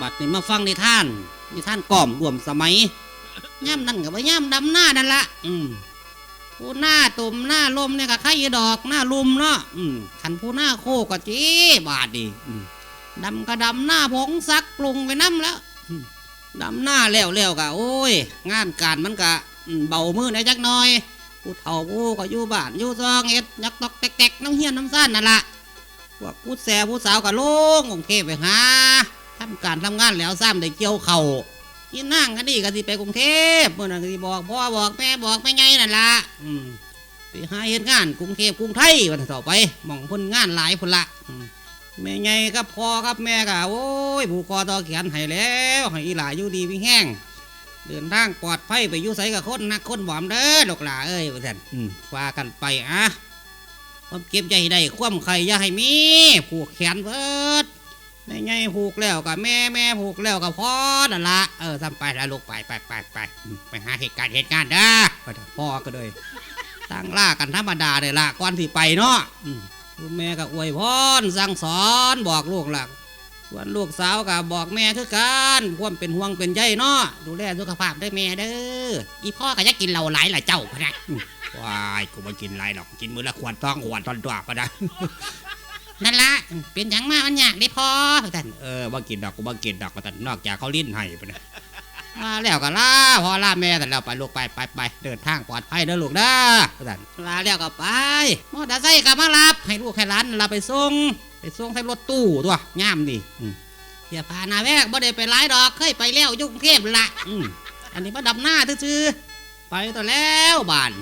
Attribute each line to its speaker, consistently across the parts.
Speaker 1: บัดนี้มาฟังนิทาน นิทานก่อมรวมสมัยย่ำนั่นกับว่าย่ำดำหน้านั่นละอืมผู้หน้าตุ่มหน้าลมเนี่ยก็ไข่ดอกหน้าลุมเนาะอืมขันผู้หน้าโคก็จีบาดดีอืมดำก็ดำหน้าผงซักปรุงไปน้ำแล้วดำหน้าแล้วแล้วก็โอ้ย งานการมันก็อืมเบามือในจักหน่อยผู้เฒ่าผู้ก็อยู่บ้านอยู่ซองเอ็ดยักตอกแตกๆน้ำเฮียนน้ำซ่านนั่นละพวกผู้แสผู้สาวก็ลงกรุงเทพไปหา ทำการทำงานแล้วซ้ำได้เกี่ยวเข่าวที่นั่งกันนี่ก็สิไปกรุงเทพเมื่อนั้นก็สิบอกพ่อบอกแม่บอกแม่ไงนั่นละอืมไปหาเฮ็ดงานกรุงเทพกรุงไทยวันต่อไปมองพ้นงานหลายพ้นละแม่ไงกับพ่อกับแม่ก็โอ้ยผูกคอต่อแขนให้แล้วให้อีหลาอยู่ดีวิ่งแห้งเดินทางปลอดภัยไปอยู่ไสกับคนนักคนบอมเด้อลูกหลาเอ้ยว่าซั่อืมว่ากันไปอะความเก็บใจได้ความไข่อย่าให้มีผูกแขนเบิด แม่ไงผูกแล้วกับแม่แม่ผูกแล้วกับพ่อนั่นละเออทำไปแล้วลูกไปไปไปไปไปหาเหตุการณ์เหตุการณ์เด้อไปเถอะพ่อก็เลยตั้งล่ากันธรรมดาเลยละก่อนที่ไปเนาะคุณแม่ก็อวยพรสั่งสอนบอกลูกหลักส่วนลูกสาวก็บอกแม่คือกันควมเป็นห่วงเป็นใยเนาะดูแลสุขภาพด้วยแม่เด้ออีพ่อก็จะกินเหล้าหลายหลายเจ้าพะนะวายกูไม่กินไรหรอกกินมื้อละขวดต้องขวดตอนตัวก็ได้ นั่นละเป็นหยังมามันยากได้พอท่านเออบ่กินดอกกูบ่กินดอกก็ท่านนอกจากเขาลิ้นให้ปะนะมาแล้วก็ลาพอลาแม่แต่แล้วไปลูกไปไปไปเดินทางปลอดภัยเด้อลูกเด้อท่านลาแล้วก็ไปมอเตอร์ไซค์ก็มารับให้ลูกให้หลานเราไปส่งไปส่งใส่รถตู้ตัวย่ามดิอืมเสียพาหนาแวกบ่ได้ไปหลายดอกเคยไปแล้วอยุ่กรุงเทพละอืมอันนี้มาดับหน้าซื่อๆไปต่อแล้วบ้าน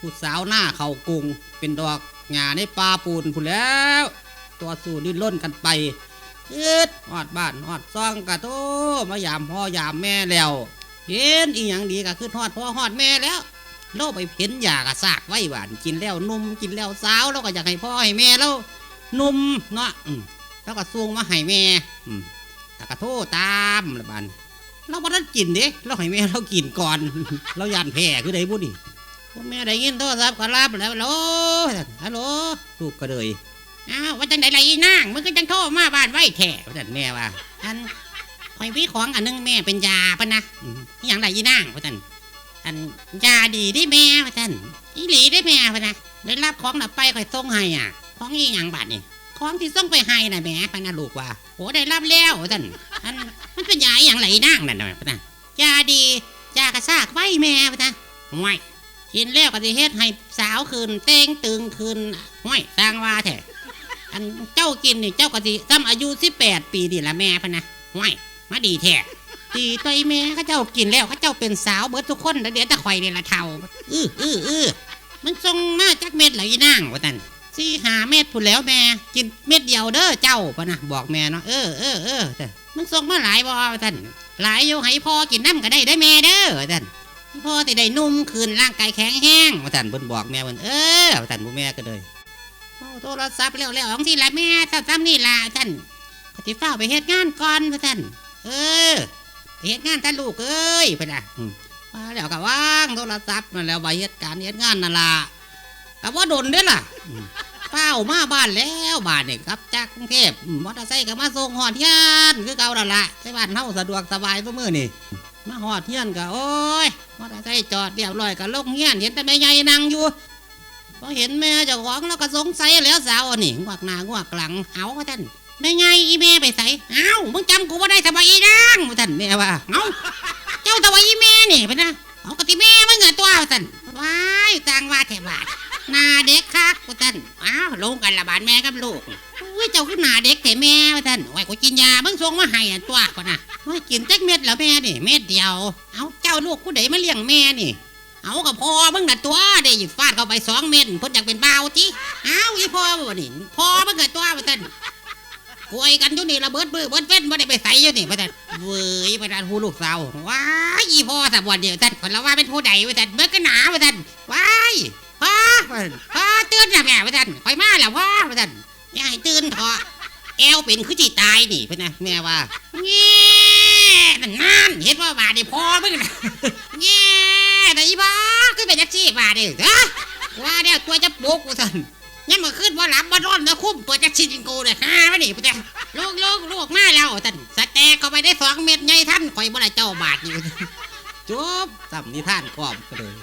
Speaker 1: ผู้สาวหน้าเขากรุงเป็นดอกหญ้าในป่าปูนพุ่นแล้ว ตัวสู่ดิ้นล้นกันไปยืดหอดบ้านหอดซองกะโตมายามพ่อยามแม่แล้วเห็นอีหยังดีก็คือทอดพ่อหอดแม่แล้วโลกไปเพ้นยากระซากไว้หวานกินแล้วนุ่มกินแล้วสาวแล้วก็อยากให้พ่อให้แม่แล้วนุ่มเนาะแล้วก็ส่งมาให้แม่แล้วก็โทษตามละบันเราบ่ทันกินเด้เราให้แม่เรากินก่อน เรายานแพ้คือได้บุญนี่พ่อแม่ได้ยินโทรศัพท์ก็รับแล้วฮัลโหลฮัลโหลลูกก็เลย อ้าวว่าจังไดไรนางมึงก็จังโทรมาบ้านไว้แท้ว่าจันแม่ว่าอันคอยวิของอันนึงแม่เป็นยาปะนะอหย่างไรอีนางว่าจันอันยาดีได้แม่ว่าจันอีหลีได้แม่ปะนะได้รับของน่ะไปคอยส่งให้อะ ของอีหยังบาดนี่ของที่ส่งไปให้น่ะแม่พะนะลูกว่าโอ้ได้รับแล้วว่าจันอันมันเป็นยาอหย่างไรอีนางนั่นน่ะปะนะยาดียากระซากไว้แม่ปะนะห่วยกินแล้วก็สิเฮ็ดให้สาวคืนเต้งตึงคืนห้วยสร้างว่าแท้ อันเจ้ากินนี่เจ้าก็สิซ้ำอายุ18ปีนี่ละแม่พะนะห้วยมาดีแท้ดีตัวแม่เขาเจ้ากินแล้วเขาเจ้าเป็นสาวเบิดทุกคนแล้วเดี๋ยวแตะข่อยนี่ยละเท่าอื้ออื้ออื้อมันทรงมาจักเม็ดเหรออีนางว่าตันสี่หาเม็ดพูดแล้วแม่กินเม็ดเดียวเด้อเจ้าพะนะบอกแม่เนาะเออเออเออมึงส่งมาหลายบ่ว่าตันหลายอยู่ให้พ่อกินน้ำก็ได้ได้แม่เด้อว่าตันพ่อที่ได้นุ่มคืนร่างกายแข็งแห้งว่าท่านเพิ่นบอกแม่เพิ่นเออว่าท่านผู้แม่ก็เลย โอ้โทรศัพท์แล้วแล้วของที่ละแม่ท่านทำนี่ล่ะท่านก็สิเฝ้าไปเฮ็ดงานก่อนว่าท่านเออไปเฮ็ดงานท่านลูกเอ้ยเพิ่นน่ะอืมมาแล้วก็ว่างโทรศัพท์นั่นแล้วไปเฮ็ดการเฮ็ดงานนั่นล่ะก็บ่ดนเด้อล่ะอืมเฝ้ามาบ้านแล้วบ้านนี่กลับจากกรุงเทพอืมมอเตอร์ไซค์ก็มาส่งฮอดเฮียนคือเก่าแล้วล่ะใช้บ้านเฮาสะดวกสบายซุมื้อนี่มาหอดเฮียนก็โอ้ยมอเตอร์ไซค์จอดเรียบร้อยก็ลงเฮียนเห็นแต่แม่ใหญ่นั่งอยู่ พอเห็นแม่เจ้าของแล้วก็สงสัยแล้วสาวนี่งวกหน้างวกหลังเอาว่าท่านแม่ใหญ่อีแม่ไปใส่เอ้ามึงจำกูว่าได้สบายอีนางว่าท่านแม่ว่าเอ้าเจ้าตะวันอีแม่นี่ไปนะเอากะติแม่มึงเงินตัวว่าท่านว้ายต่างว่าแถบาทหนาเด็กคักว่าท่านอ้าวลงกันละบาดแม่กับลูกอุ้ยเจ้าคือหนาเด็กแต่แม่ว่าท่านโอ้ยกูกินยามึงส่งมาให้อันตัวก่อนนะว่ากินจักเม็ดแล้วแม่นี่เม็ดเดียว เอาเจ้าลูกผู้ใดมาเลี้ยงแม่นี่ เอากับพ่อมึงน่ะตัวได้ยิฟาดเข้าไปสองเม็ดเพ้นอยากเป็นบ่าวจิเอาอีพ่อบ่นี่พ่อมึงเกิดตัวมาท่านกวยกันอยู่นี่ระเบิดมือเบิดเว้นบ่ได้ไปใส่อยู่นี่มาท่านเว้ยมาท่านผู้ลูกสาวว้ายอีพ่อสะบัวเดียวท่านคนละว่าเป็นผู้ใดมาท่านเบิดก็หนามาท่านว้ายพ่อพ่อตื่นนะแม่มาท่านคอยมาแล้วพ่อมาท่านยาให้ตื่นเถอะแอวเป็นคือจีตายนี่เพื่อนนะแม่ว่าแง่นั่นนั่นเห็นว่าบาดนี่พอมึงนะแง่ แต่อีบ้าขึ้นไปแท็กซี่บาดนี่เด้อว่าเนี่ยตัวจะโบกกูสันยังมาขึ้นว่าหลับว่าร้อนนะคุ้มเปิดแท็กซี่จิงโกเลยฮ่าไม่หนีไปแต่ลูกลูกลูกมาแล้วสันสแต็กเข้าไปได้สองเม็ดใหญ่ท่านคอยบ่ได้เจ้าบาทอยู่จบสำนิท่านกรอบก็เลย